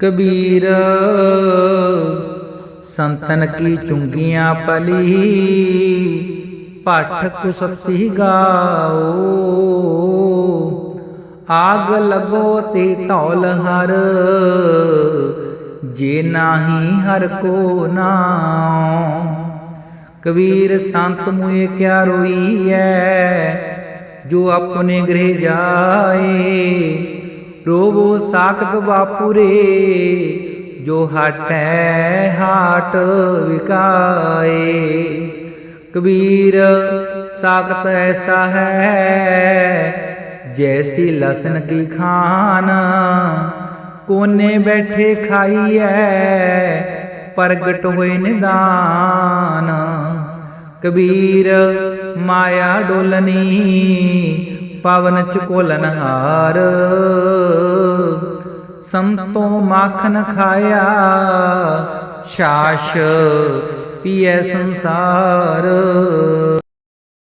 कबीरा, संतन की चुंगियाँ पली, पाठक सती गाओ। आग लगो ते तौल हर, जे नाही हर को ना कबीर संत मुए क्या रोई है, जो अपने गृह जाए। ਰੋਵੋ ਸਾਖਤ ਬਾਪੁਰੇ, ਜੋ ਹਟੈ ਹਾਟ ਵਿਕਾਏ। ਕਬੀਰ, ਸਾਖਤ ਐਸਾ ਹੈ, ਜੈਸੀ ਲਸਨ ਕੀ ਖਾਨ। ਕੋਨੇ ਬੈਠੇ ਖਾਈਐ, ਪ੍ਰਗਟ ਹੋਏ ਨਿਦਾਨ। ਕਬੀਰ, ਮਾਇਆ ਡੋਲਨੀ, ਪਵਨ ਚਕੋਲਨ ਹਾਰ। ਸੰਤੋ ਮਾਖਨ ਖਾਇਆ ਛਾਸ਼ ਪੀਐ ਸੰਸਾਰ।